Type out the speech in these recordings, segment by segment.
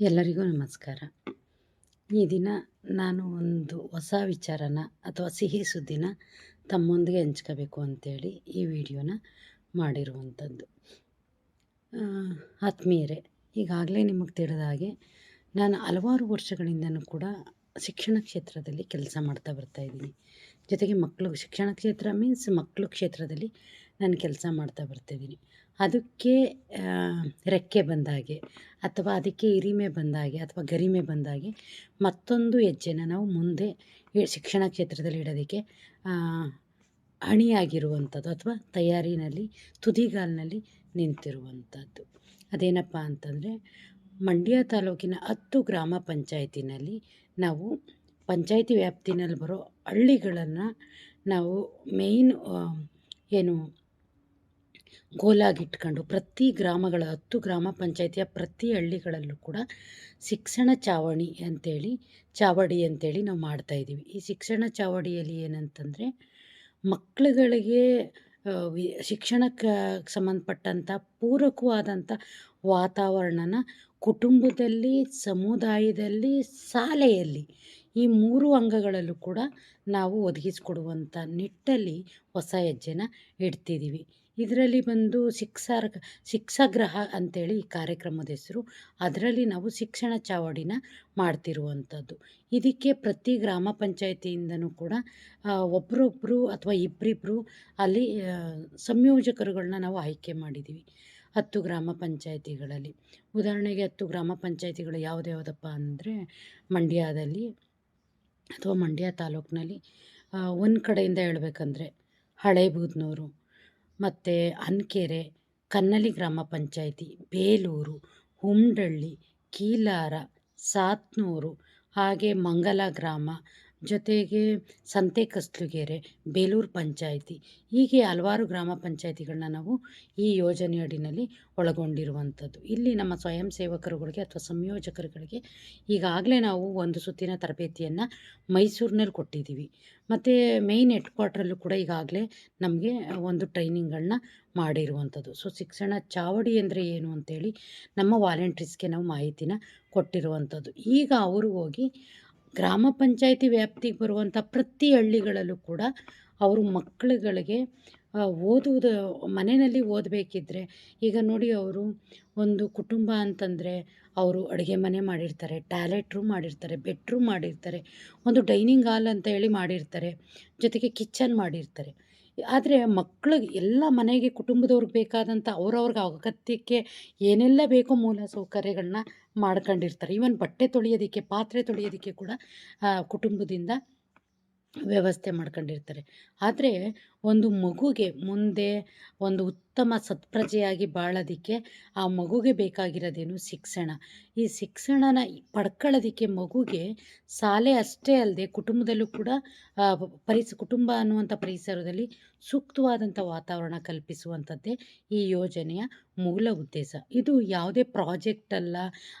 ಎಲ್ಲರಿಗೂ ನಮಸ್ಕಾರ. ಈ ದಿನ ನಾನು ಒಂದು ಹೊಸ ವಿಚಾರನ ಅಥವಾ ಸಿಹಿ ಸುದ್ದಿನ ತಮ್ಮೊಂದಿಗೆ ಹಂಚ್ಕೋಬೇಕು ಅಂತೇಳಿ ಈ ವಿಡಿಯೋನ ಮಾಡಿರುವಂಥದ್ದು. ಆತ್ಮೀಯರೇ, ಈಗಾಗಲೇ ನಿಮಗೆ ತಿಳಿದ ಹಾಗೆ ನಾನು ಹಲವಾರು ವರ್ಷಗಳಿಂದನೂ ಕೂಡ ಶಿಕ್ಷಣ ಕ್ಷೇತ್ರದಲ್ಲಿ ಕೆಲಸ ಮಾಡ್ತಾ ಬರ್ತಾಯಿದ್ದೀನಿ ಜೊತೆಗೆ ಮಕ್ಕಳು, ಶಿಕ್ಷಣ ಕ್ಷೇತ್ರ ಮೀನ್ಸ್ ಮಕ್ಕಳು ಕ್ಷೇತ್ರದಲ್ಲಿ ನಾನು ಕೆಲಸ ಮಾಡ್ತಾ ಬರ್ತಾಯಿದ್ದೀನಿ ಅದಕ್ಕೆ ರೆಕ್ಕೆ ಬಂದಾಗೆ ಅಥವಾ ಅದಕ್ಕೆ ಹಿರಿಮೆ ಬಂದಾಗೆ ಅಥವಾ ಗರಿಮೆ ಬಂದಾಗೆ ಮತ್ತೊಂದು ಹೆಜ್ಜೆನ ನಾವು ಮುಂದೆ ಶಿಕ್ಷಣ ಕ್ಷೇತ್ರದಲ್ಲಿ ಇಡೋದಕ್ಕೆ ಹಣಿಯಾಗಿರುವಂಥದ್ದು ಅಥವಾ ತಯಾರಿನಲ್ಲಿ, ತುದಿಗಾಲಿನಲ್ಲಿ ನಿಂತಿರುವಂಥದ್ದು. ಅದೇನಪ್ಪ ಅಂತಂದರೆ, ಮಂಡ್ಯ ತಾಲೂಕಿನ ಹತ್ತು ಗ್ರಾಮ ಪಂಚಾಯತಿನಲ್ಲಿ ನಾವು ಪಂಚಾಯತಿ ವ್ಯಾಪ್ತಿನಲ್ಲಿ ಬರೋ ಹಳ್ಳಿಗಳನ್ನು ನಾವು ಮೇಯ್ನ್ ಏನು ಗೋಲಾಗಿಟ್ಕೊಂಡು ಪ್ರತಿ ಗ್ರಾಮಗಳ ಹತ್ತು ಗ್ರಾಮ ಪಂಚಾಯಿತಿಯ ಪ್ರತಿ ಹಳ್ಳಿಗಳಲ್ಲೂ ಕೂಡ ಶಿಕ್ಷಣ ಚಾವಣಿ ಅಂತೇಳಿ, ಚಾವಡಿ ಅಂತೇಳಿ ನಾವು ಮಾಡ್ತಾಯಿದ್ದೀವಿ ಈ ಶಿಕ್ಷಣ ಚಾವಡಿಯಲ್ಲಿ ಏನಂತಂದರೆ ಮಕ್ಕಳುಗಳಿಗೆ ವಿ, ಶಿಕ್ಷಣಕ್ಕೆ ಸಂಬಂಧಪಟ್ಟಂಥ ಪೂರಕವಾದಂಥ ವಾತಾವರಣನ ಕುಟುಂಬದಲ್ಲಿ, ಸಮುದಾಯದಲ್ಲಿ, ಶಾಲೆಯಲ್ಲಿ ಈ ಮೂರು ಅಂಗಗಳಲ್ಲೂ ಕೂಡ ನಾವು ಒದಗಿಸ್ಕೊಡುವಂಥ ನಿಟ್ಟಲ್ಲಿ ಹೊಸ ಹೆಜ್ಜೆನ ಇಡ್ತಿದ್ದೀವಿ. ಇದರಲ್ಲಿ ಬಂದು ಶಿಕ್ಷಾರ್ ಶಿಕ್ಷಾಗ್ರಹ ಅಂತೇಳಿ ಈ ಕಾರ್ಯಕ್ರಮದ ಹೆಸರು. ಅದರಲ್ಲಿ ನಾವು ಶಿಕ್ಷಣ ಚಾವಡಿನ ಮಾಡ್ತಿರುವಂಥದ್ದು. ಇದಕ್ಕೆ ಪ್ರತಿ ಗ್ರಾಮ ಪಂಚಾಯತಿಯಿಂದನೂ ಕೂಡ ಒಬ್ಬರೊಬ್ಬರು ಅಥವಾ ಇಬ್ಬರಿಬ್ಬರು ಅಲ್ಲಿ ಸಂಯೋಜಕರುಗಳನ್ನ ನಾವು ಆಯ್ಕೆ ಮಾಡಿದ್ದೀವಿ. ಹತ್ತು ಗ್ರಾಮ ಪಂಚಾಯತಿಗಳಲ್ಲಿ. ಉದಾಹರಣೆಗೆ ಹತ್ತು ಗ್ರಾಮ ಪಂಚಾಯತಿಗಳು ಯಾವುದ್ಯಾವುದಪ್ಪ ಅಂದರೆ ಮಂಡ್ಯದಲ್ಲಿ ಅಥವಾ ಮಂಡ್ಯ ತಾಲೂಕಿನಲ್ಲಿ ಒಂದು ಕಡೆಯಿಂದ ಹೇಳ್ಬೇಕಂದ್ರೆ ಹಳೇಬೂದ್ನೂರು ಮತ್ತು ಅನ್ಕೆರೆ ಕನ್ನಲಿ ಗ್ರಾಮ ಪಂಚಾಯಿತಿ ಬೇಲೂರು ಹುಮ್ಡಳ್ಳಿ ಕೀಲಾರ ಸಾತ್ನೂರು ಹಾಗೆ ಮಂಗಲ ಗ್ರಾಮ ಜೊತೆಗೆ ಸಂತೆ ಕಸ್ಲುಗೆರೆ ಬೇಲೂರು ಪಂಚಾಯಿತಿ, ಹೀಗೆ ಹಲವಾರು ಗ್ರಾಮ ಪಂಚಾಯಿತಿಗಳನ್ನ ನಾವು ಈ ಯೋಜನೆಯಡಿನಲ್ಲಿ ಒಳಗೊಂಡಿರುವಂಥದ್ದು. ಇಲ್ಲಿ ನಮ್ಮ ಸ್ವಯಂ ಸೇವಕರುಗಳಿಗೆ ಅಥವಾ ಸಂಯೋಜಕರುಗಳಿಗೆ ಈಗಾಗಲೇ ನಾವು ಒಂದು ಸುತ್ತಿನ ತರಬೇತಿಯನ್ನು ಮೈಸೂರಿನಲ್ಲಿ ಕೊಟ್ಟಿದ್ದೀವಿ. ಮತ್ತು ಮೇಯ್ನ್ ಹೆಡ್ ಕ್ವಾರ್ಟ್ರಲ್ಲೂ ಕೂಡ ಈಗಾಗಲೇ ನಮಗೆ ಒಂದು ಟ್ರೈನಿಂಗ್ಗಳನ್ನ ಮಾಡಿರುವಂಥದ್ದು. ಸೊ ಶಿಕ್ಷಣ ಚಾವಡಿ ಅಂದರೆ ಏನು ಅಂತೇಳಿ ನಮ್ಮ ವಾಲಂಟ್ರೀಸ್ಗೆ ನಾವು ಮಾಹಿತಿನ ಕೊಟ್ಟಿರುವಂಥದ್ದು. ಈಗ ಅವರು ಹೋಗಿ ಗ್ರಾಮ ಪಂಚಾಯಿತಿ ವ್ಯಾಪ್ತಿಗೆ ಬರುವಂಥ ಪ್ರತಿ ಹಳ್ಳಿಗಳಲ್ಲೂ ಕೂಡ ಅವರು ಮಕ್ಕಳುಗಳಿಗೆ ಓದುವುದು, ಮನೆಯಲ್ಲಿ ಓದಬೇಕಿದ್ರೆ ಈಗ ನೋಡಿ ಅವರು ಒಂದು ಕುಟುಂಬ ಅಂತಂದರೆ ಅವರು ಅಡುಗೆ ಮನೆ ಮಾಡಿರ್ತಾರೆ, ಟಾಯ್ಲೆಟ್ ರೂಮ್ ಮಾಡಿರ್ತಾರೆ ಬೆಡ್ರೂಮ್ ಮಾಡಿರ್ತಾರೆ, ಒಂದು ಡೈನಿಂಗ್ ಹಾಲ್ ಅಂತ ಹೇಳಿ ಮಾಡಿರ್ತಾರೆ, ಜೊತೆಗೆ ಕಿಚನ್ ಮಾಡಿರ್ತಾರೆ. ಆದರೆ ಮಕ್ಳಿಗೆ ಎಲ್ಲ ಮನೆಗೆ ಕುಟುಂಬದವ್ರಿಗೆ ಬೇಕಾದಂಥ ಅವ್ರವ್ರಿಗೆ ಅಗತ್ಯಕ್ಕೆ ಏನೆಲ್ಲ ಬೇಕೋ ಮೂಲ ಸೌಕರ್ಯಗಳನ್ನ ಮಾಡ್ಕೊಂಡಿರ್ತಾರೆ. ಈವನ್ ಬಟ್ಟೆ ತೊಳೆಯೋದಕ್ಕೆ, ಪಾತ್ರೆ ತೊಳೆಯೋದಕ್ಕೆ ಕೂಡ ಕುಟುಂಬದಿಂದ ವ್ಯವಸ್ಥೆ ಮಾಡ್ಕೊಂಡಿರ್ತಾರೆ. ಆದರೆ ಒಂದು ಮಗುಗೆ ಮುಂದೆ ಒಂದು ಉತ್ತಮ ಸತ್ಪ್ರಜೆಯಾಗಿ ಬಾಳೋದಕ್ಕೆ ಆ ಮಗುಗೆ ಬೇಕಾಗಿರೋದೇನು ಶಿಕ್ಷಣ. ಈ ಶಿಕ್ಷಣನ ಪಡ್ಕೊಳ್ಳೋದಕ್ಕೆ ಮಗುಗೆ ಶಾಲೆ ಅಷ್ಟೇ ಅಲ್ಲದೆ ಕುಟುಂಬದಲ್ಲೂ ಕೂಡ ಪರಿಸ, ಕುಟುಂಬ ಅನ್ನುವಂಥ ಪರಿಸರದಲ್ಲಿ ಸೂಕ್ತವಾದಂಥ ವಾತಾವರಣ ಕಲ್ಪಿಸುವಂಥದ್ದೇ ಈ ಯೋಜನೆಯ ಮೂಲ ಉದ್ದೇಶ. ಇದು ಯಾವುದೇ ಪ್ರಾಜೆಕ್ಟ್ ಅಲ್ಲ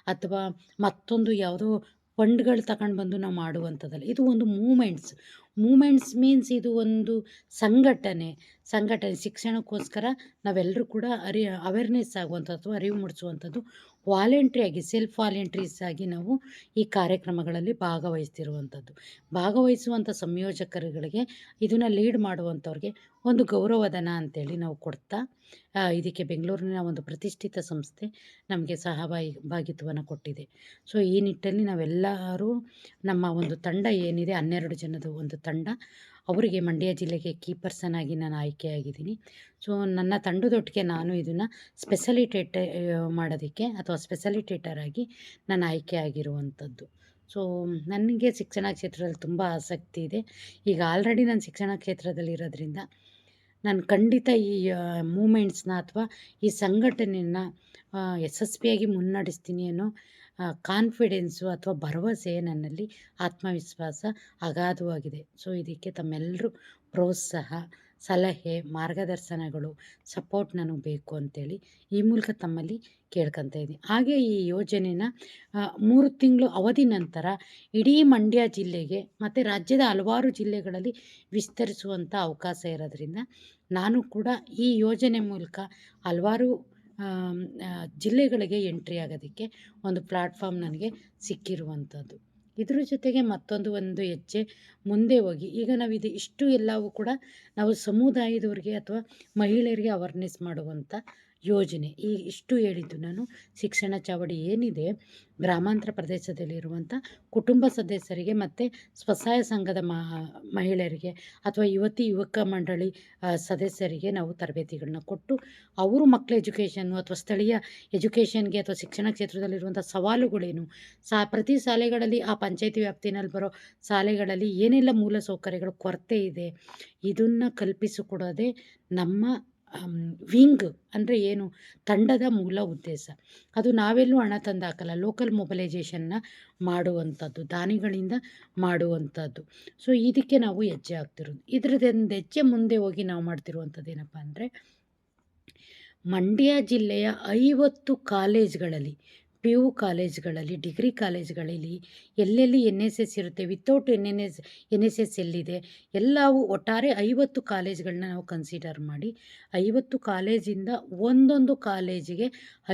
ಅಥವಾ ಮತ್ತೊಂದು ಯಾವುದೋ ಫಂಡ್ಗಳು ತಗೊಂಡು ಬಂದು ನಾವು ಮಾಡುವಂಥದ್ದಲ್ಲ. ಇದು ಒಂದು ಮೂಮೆಂಟ್ಸ್. ಮೂಮೆಂಟ್ಸ್ ಮೀನ್ಸ್ ಇದು ಒಂದು ಸಂಘಟನೆ. ಸಂಘಟನೆ ಶಿಕ್ಷಣಕ್ಕೋಸ್ಕರ ನಾವೆಲ್ಲರೂ ಕೂಡ ಅರಿ ಅವೇರ್ನೆಸ್ ಆಗುವಂಥದ್ದು ಅರಿವು ಮೂಡಿಸುವಂಥದ್ದು ವಾಲೆಂಟ್ರಿಯಾಗಿ ಸೆಲ್ಫ್ ವಾಲೆಂಟ್ರೀಸ್ ಆಗಿ ನಾವು ಈ ಕಾರ್ಯಕ್ರಮಗಳಲ್ಲಿ ಭಾಗವಹಿಸ್ತಿರುವಂಥದ್ದು. ಭಾಗವಹಿಸುವಂಥ ಸಂಯೋಜಕರುಗಳಿಗೆ ಇದನ್ನು ಲೀಡ್ ಮಾಡುವಂಥವ್ರಿಗೆ ಒಂದು ಗೌರವಧನ ಅಂತೇಳಿ ನಾವು ಕೊಡ್ತಾ ಇದಕ್ಕೆ ಬೆಂಗಳೂರಿನ ಒಂದು ಪ್ರತಿಷ್ಠಿತ ಸಂಸ್ಥೆ ನಮಗೆ ಸಹಭಾಗಿ ಭಾಗಿತ್ವವನ್ನು ಕೊಟ್ಟಿದೆ. ಸೊ ಈ ನಿಟ್ಟಲ್ಲಿ ನಾವೆಲ್ಲರೂ ನಮ್ಮ ಒಂದು ತಂಡ ಏನಿದೆ, ಹನ್ನೆರಡು ಜನದ ಒಂದು ತಂಡ ಅವರಿಗೆ ಮಂಡ್ಯ ಜಿಲ್ಲೆಗೆ ಕೀ ಪರ್ಸನ್ ಆಗಿ ನಾನು ಆಯ್ಕೆಯಾಗಿದ್ದೀನಿ. ಸೊ, ನನ್ನ ತಂಡದೊಟ್ಟಿಗೆ ನಾನು ಇದನ್ನು ಸ್ಪೆಷಲಿಟೇಟ್ ಮಾಡೋದಕ್ಕೆ ಅಥವಾ ಸ್ಪೆಷಲಿಟೇಟರ್ ಆಗಿ ನಾನು ಆಯ್ಕೆ ಆಗಿರುವಂಥದ್ದು ಸೊ, ನನಗೆ ಶಿಕ್ಷಣ ಕ್ಷೇತ್ರದಲ್ಲಿ ತುಂಬ ಆಸಕ್ತಿ ಇದೆ. ಈಗ ಆಲ್ರೆಡಿ ನಾನು ಶಿಕ್ಷಣ ಕ್ಷೇತ್ರದಲ್ಲಿ ಇರೋದ್ರಿಂದ ನಾನು ಖಂಡಿತ ಈ ಮೂಮೆಂಟ್ಸ್ನ ಅಥವಾ ಈ ಸಂಘಟನೆಯನ್ನು ಯಶಸ್ವಿಯಾಗಿ ಮುನ್ನಡೆಸ್ತೀನಿ ಅನ್ನೋ ಕಾನ್ಫಿಡೆನ್ಸು ಅಥವಾ ಭರವಸೆ ನನ್ನಲ್ಲಿ ಆತ್ಮವಿಶ್ವಾಸ ಅಗಾಧವಾಗಿದೆ. ಸೊ ಇದಕ್ಕೆ ತಮ್ಮೆಲ್ಲರೂ ಪ್ರೋತ್ಸಾಹ. ಸಲಹೆ, ಮಾರ್ಗದರ್ಶನಗಳು, ಸಪೋರ್ಟ್ ನನಗೆ ಬೇಕು ಅಂತೇಳಿ ಈ ಮೂಲಕ ತಮ್ಮಲ್ಲಿ ಕೇಳ್ಕೊತ ಇದ್ದೀನಿ. ಹಾಗೆ ಈ ಯೋಜನೆನ ಮೂರು ತಿಂಗಳು ಅವಧಿ ನಂತರ ಇಡೀ ಮಂಡ್ಯ ಜಿಲ್ಲೆಗೆ ಮತ್ತು ರಾಜ್ಯದ ಹಲವಾರು ಜಿಲ್ಲೆಗಳಲ್ಲಿ ವಿಸ್ತರಿಸುವಂಥ ಅವಕಾಶ ಇರೋದ್ರಿಂದ ನಾನು ಕೂಡ ಈ ಯೋಜನೆ ಮೂಲಕ ಹಲವಾರು ಜಿಲ್ಲೆಗಳಿಗೆ ಎಂಟ್ರಿ ಆಗೋದಕ್ಕೆ ಒಂದು ಪ್ಲ್ಯಾಟ್ಫಾರ್ಮ್ ನನಗೆ ಸಿಕ್ಕಿರುವಂಥದ್ದು ಇದ್ರ ಜೊತೆಗೆ ಮತ್ತೊಂದು ಒಂದು ಹೆಜ್ಜೆ ಮುಂದೆ ಹೋಗಿ. ಈಗ ನಾವು ಇದು ಇಷ್ಟು ಎಲ್ಲವೂ ಕೂಡ ನಾವು ಸಮುದಾಯದವ್ರಿಗೆ ಅಥವಾ ಮಹಿಳೆಯರಿಗೆ ಅವರ್ನೆಸ್ ಮಾಡುವಂಥ ಯೋಜನೆ. ಈ ಇಷ್ಟು ಹೇಳಿದ್ದು ನಾನು ಶಿಕ್ಷಣ ಚಾವಡಿ ಏನಿದೆ, ಗ್ರಾಮಾಂತರ ಪ್ರದೇಶದಲ್ಲಿರುವಂಥ ಕುಟುಂಬ ಸದಸ್ಯರಿಗೆ ಮತ್ತು ಸ್ವಸಹಾಯ ಸಂಘದ ಮಹಿಳೆಯರಿಗೆ ಅಥವಾ ಯುವತಿ, ಯುವಕ ಮಂಡಳಿ ಸದಸ್ಯರಿಗೆ ನಾವು ತರಬೇತಿಗಳನ್ನ ಕೊಟ್ಟು ಅವರು ಮಕ್ಕಳ ಎಜುಕೇಷನ್ನು ಅಥವಾ ಸ್ಥಳೀಯ ಎಜುಕೇಷನ್ಗೆ ಅಥವಾ ಶಿಕ್ಷಣ ಕ್ಷೇತ್ರದಲ್ಲಿರುವಂಥ ಸವಾಲುಗಳೇನು, ಸಾ, ಪ್ರತಿ ಶಾಲೆಗಳಲ್ಲಿ ಆ ಪಂಚಾಯತಿ ವ್ಯಾಪ್ತಿನಲ್ಲಿ ಬರೋ ಶಾಲೆಗಳಲ್ಲಿ ಏನೆಲ್ಲ ಮೂಲ ಸೌಕರ್ಯಗಳು ಕೊರತೆ ಇದೆ, ಇದನ್ನು ಕಲ್ಪಿಸಿಕೊಡೋದೇ ನಮ್ಮ ವಿಂಗ್ ಅಂದರೆ ಏನು? ತಂಡದ ಮೂಲ ಉದ್ದೇಶ. ಅದು ನಾವೆಲ್ಲೂ ಹಣ ತಂದು ಹಾಕಲ್ಲ. ಲೋಕಲ್ ಮೊಬಲೈಜೇಷನ್ನ ಮಾಡುವಂಥದ್ದು, ದಾನಿಗಳಿಂದ ಮಾಡುವಂಥದ್ದು. ಸೊ ಇದಕ್ಕೆ ನಾವು ಹೆಜ್ಜೆ ಹಾಕ್ತಿರೋದು. ಇದ್ರದ್ದೊಂದು ಹೆಜ್ಜೆ ಮುಂದೆ ಹೋಗಿ ನಾವು ಮಾಡ್ತಿರುವಂಥದ್ದು ಏನಪ್ಪ ಅಂದರೆ, ಮಂಡ್ಯ ಜಿಲ್ಲೆಯ ಐವತ್ತು ಕಾಲೇಜ್ಗಳಲ್ಲಿ ಪಿ ಯು ಕಾಲೇಜ್ಗಳಲ್ಲಿ, ಡಿಗ್ರಿ ಕಾಲೇಜ್ಗಳಲ್ಲಿ ಎಲ್ಲೆಲ್ಲಿ ಎನ್ ಎಸ್ ಎಸ್ ಇರುತ್ತೆ without N N S N S S ಎಲ್ಲಿದೆ, ಎಲ್ಲವೂ ಒಟ್ಟಾರೆ ಐವತ್ತು ಕಾಲೇಜ್ಗಳನ್ನ ನಾವು ಕನ್ಸಿಡರ್ ಮಾಡಿ, ಐವತ್ತು ಕಾಲೇಜಿಂದ ಒಂದೊಂದು ಕಾಲೇಜಿಗೆ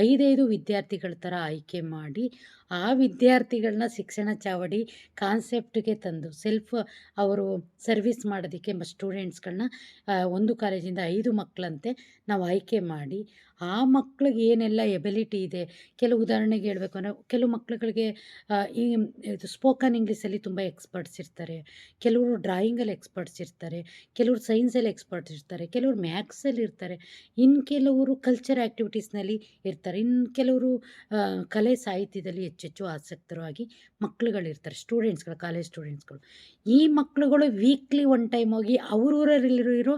ಐದೈದು ವಿದ್ಯಾರ್ಥಿಗಳ ಥರ ಆಯ್ಕೆ ಮಾಡಿ ಆ ವಿದ್ಯಾರ್ಥಿಗಳನ್ನ ಶಿಕ್ಷಣ ಚಾವಡಿ ಕಾನ್ಸೆಪ್ಟ್ಗೆ ತಂದು ಸೆಲ್ಫ್ ಅವರು ಸರ್ವಿಸ್ ಮಾಡೋದಕ್ಕೆ ಸ್ಟೂಡೆಂಟ್ಸ್ಗಳನ್ನ ಒಂದು ಕಾಲೇಜಿಂದ ಐದು ಮಕ್ಕಳಂತೆ ನಾವು ಆಯ್ಕೆ ಮಾಡಿ, ಆ ಮಕ್ಳಿಗೆ ಏನೆಲ್ಲ ಎಬಿಲಿಟಿ ಇದೆ? ಕೆಲವು ಉದಾಹರಣೆಗೆ ಹೇಳಬೇಕು ಅಂದರೆ ಕೆಲವು ಮಕ್ಳುಗಳಿಗೆ ಈ, ಇದು ಸ್ಪೋಕನ್ ಇಂಗ್ಲೀಷಲ್ಲಿ ತುಂಬ ಎಕ್ಸ್ಪರ್ಟ್ಸ್ ಇರ್ತಾರೆ, ಕೆಲವರು ಡ್ರಾಯಿಂಗಲ್ಲಿ ಎಕ್ಸ್ಪರ್ಟ್ಸ್ ಇರ್ತಾರೆ, ಕೆಲವರು ಸೈನ್ಸಲ್ಲಿ ಎಕ್ಸ್ಪರ್ಟ್ಸ್ ಇರ್ತಾರೆ, ಕೆಲವರು ಮ್ಯಾಥ್ಸಲ್ಲಿ ಇರ್ತಾರೆ ಇನ್ನು ಕೆಲವರು ಕಲ್ಚರ್ ಆ್ಯಕ್ಟಿವಿಟೀಸ್ನಲ್ಲಿ ಇರ್ತಾರೆ ಇನ್ನು ಕೆಲವರು ಕಲೆ ಸಾಹಿತ್ಯದಲ್ಲಿ ಹೆಚ್ಚೆಚ್ಚು ಆಸಕ್ತರಾಗಿ ಮಕ್ಳುಗಳಿರ್ತಾರೆ ಸ್ಟೂಡೆಂಟ್ಸ್ಗಳು ಕಾಲೇಜ್ ಸ್ಟೂಡೆಂಟ್ಸ್ಗಳು ಈ ಮಕ್ಳುಗಳು ವೀಕ್ಲಿ ಒನ್ ಟೈಮ್ ಹೋಗಿ ಅವ್ರೂರಲ್ಲಿರೋ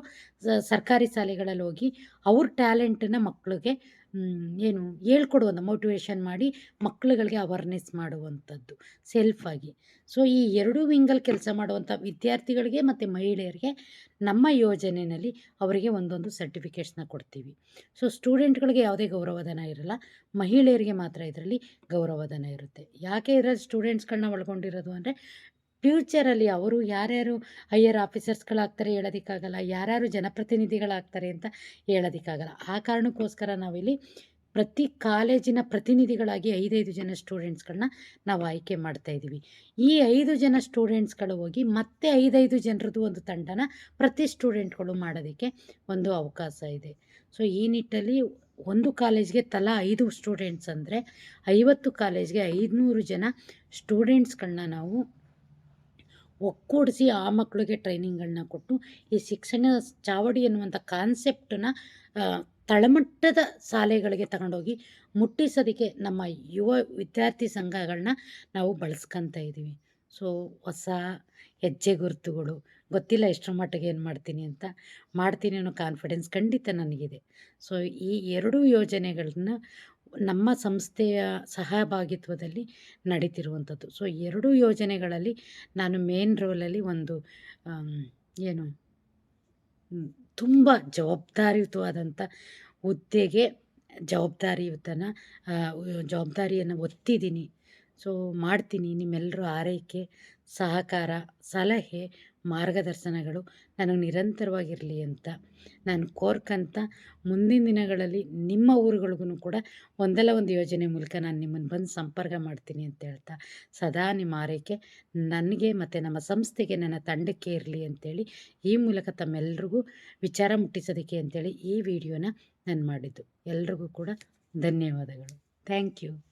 ಸರ್ಕಾರಿ ಶಾಲೆಗಳಲ್ಲಿ ಹೋಗಿ ಅವ್ರ ಟ್ಯಾಲೆಂಟನ್ನು ಮಕ್ಕಳಿಗೆ ಏನು ಹೇಳ್ಕೊಡುವಂಥ ಮೋಟಿವೇಶನ್ ಮಾಡಿ ಮಕ್ಳುಗಳಿಗೆ ಅವೇರ್ನೆಸ್ ಮಾಡುವಂಥದ್ದು ಸೆಲ್ಫಾಗಿ ಸೊ ಈ ಎರಡೂ ವಿಂಗಲ್ಲಿ ಕೆಲಸ ಮಾಡುವಂಥ ವಿದ್ಯಾರ್ಥಿಗಳಿಗೆ ಮತ್ತು ಮಹಿಳೆಯರಿಗೆ ನಮ್ಮ ಯೋಜನೆಯಲ್ಲಿ ಅವರಿಗೆ ಒಂದೊಂದು ಸರ್ಟಿಫಿಕೇಟ್ಸ್ನ ಕೊಡ್ತೀವಿ. ಸೊ ಸ್ಟೂಡೆಂಟ್ಗಳಿಗೆ ಯಾವುದೇ ಗೌರವಧನ ಇರಲ್ಲ, ಮಹಿಳೆಯರಿಗೆ ಮಾತ್ರ ಇದರಲ್ಲಿ ಗೌರವಧನ ಇರುತ್ತೆ. ಯಾಕೆ ಇರೋದು ಸ್ಟೂಡೆಂಟ್ಸ್ಗಳನ್ನ ಒಳಗೊಂಡಿರೋದು ಅಂದರೆ ಫ್ಯೂಚರಲ್ಲಿ ಅವರು ಯಾರ್ಯಾರು ಹೈಯರ್ ಆಫೀಸರ್ಸ್ಗಳಾಗ್ತಾರೆ ಹೇಳೋದಕ್ಕಾಗಲ್ಲ, ಯಾರ್ಯಾರು ಜನಪ್ರತಿನಿಧಿಗಳಾಗ್ತಾರೆ ಅಂತ ಹೇಳೋದಕ್ಕಾಗಲ್ಲ. ಆ ಕಾರಣಕ್ಕೋಸ್ಕರ ನಾವಿಲ್ಲಿ ಪ್ರತಿ ಕಾಲೇಜಿನ ಪ್ರತಿನಿಧಿಗಳಾಗಿ ಐದೈದು ಜನ ಸ್ಟೂಡೆಂಟ್ಸ್ಗಳನ್ನ ನಾವು ಆಯ್ಕೆ ಮಾಡ್ತಾಯಿದ್ದೀವಿ ಈ ಐದು ಜನ ಸ್ಟೂಡೆಂಟ್ಸ್ಗಳು ಹೋಗಿ ಮತ್ತೆ ಐದೈದು ಜನರದ್ದು ಒಂದು ತಂಡನ ಪ್ರತಿ ಸ್ಟೂಡೆಂಟ್ಗಳು ಮಾಡೋದಕ್ಕೆ ಒಂದು ಅವಕಾಶ ಇದೆ. ಸೊ, ಈ ನಿಟ್ಟಲ್ಲಿ ಒಂದು ಕಾಲೇಜ್ಗೆ ತಲಾ ಐದು ಸ್ಟೂಡೆಂಟ್ಸ್ ಅಂದರೆ ಐವತ್ತು ಕಾಲೇಜ್ಗೆ ಐದುನೂರು ಜನ ಸ್ಟೂಡೆಂಟ್ಸ್ಗಳನ್ನ ನಾವು ಒಕ್ಕೂಡಿಸಿ ಆ ಮಕ್ಕಳಿಗೆ ಟ್ರೈನಿಂಗ್ಗಳನ್ನ ಕೊಟ್ಟು, ಈ ಶಿಕ್ಷಣ ಚಾವಡಿ ಎನ್ನುವಂಥ ಕಾನ್ಸೆಪ್ಟನ್ನ ತಳಮಟ್ಟದ ಶಾಲೆಗಳಿಗೆ ತಗೊಂಡೋಗಿ ಮುಟ್ಟಿಸೋದಕ್ಕೆ ನಮ್ಮ ಯುವ ವಿದ್ಯಾರ್ಥಿ ಸಂಘಗಳನ್ನ ನಾವು ಬಳಸ್ಕೊತ ಇದ್ದೀವಿ ಸೊ, ಹೊಸ ಹೆಜ್ಜೆ ಗುರುತುಗಳು, ಗೊತ್ತಿಲ್ಲ ಎಷ್ಟರ ಮಟ್ಟಿಗೆ ಏನು ಮಾಡ್ತೀನಿ ಅಂತ, ಮಾಡ್ತೀನಿ ಅನ್ನೋ ಕಾನ್ಫಿಡೆನ್ಸ್ ಖಂಡಿತ ನನಗಿದೆ. ಸೊ, ಈ ಎರಡೂ ಯೋಜನೆಗಳನ್ನ ನಮ್ಮ ಸಂಸ್ಥೆಯ ಸಹಭಾಗಿತ್ವದಲ್ಲಿ ನಡೀತಿರುವಂಥದ್ದು. ಸೊ ಎರಡೂ ಯೋಜನೆಗಳಲ್ಲಿ ನಾನು ಮೇನ್ ರೋಲಲ್ಲಿ ಒಂದು ಏನು ತುಂಬ ಜವಾಬ್ದಾರಿಯುತವಾದಂಥ ಹುದ್ದೆಗೆ ಜವಾಬ್ದಾರಿಯುತನ ಜವಾಬ್ದಾರಿಯನ್ನು ಒತ್ತಿದ್ದೀನಿ. ಸೊ ಮಾಡ್ತೀನಿ. ನಿಮ್ಮೆಲ್ಲರೂ ಆರೈಕೆ, ಸಹಕಾರ, ಸಲಹೆ ಮಾರ್ಗದರ್ಶನಗಳು ನನಗೆ ನಿರಂತರವಾಗಿರಲಿ ಅಂತ. ನಾನು ಕೋರ್ಕಂತ ಮುಂದಿನ ದಿನಗಳಲ್ಲಿ ನಿಮ್ಮ ಊರುಗಳಿಗೂ ಕೂಡ ಒಂದಲ್ಲ ಒಂದು ಯೋಜನೆ ಮೂಲಕ ನಾನು ನಿಮ್ಮನ್ನು ಬಂದು ಸಂಪರ್ಕ ಮಾಡ್ತೀನಿ ಅಂತ ಹೇಳ್ತಾ, ಸದಾ ನಿಮ್ಮ ಆರೈಕೆ, ನನಗೆ ಮತ್ತು ನಮ್ಮ ಸಂಸ್ಥೆಗೆ ನನ್ನ ತಂಡಕ್ಕೆ ಇರಲಿ ಅಂತೇಳಿ, ಈ ಮೂಲಕ ತಮ್ಮೆಲ್ರಿಗೂ ವಿಚಾರ ಮುಟ್ಟಿಸೋದಕ್ಕೆ ಅಂತೇಳಿ ಈ ವಿಡಿಯೋನ ನಾನು ಮಾಡಿದ್ದು. ಎಲ್ರಿಗೂ ಕೂಡ ಧನ್ಯವಾದಗಳು. Thank you.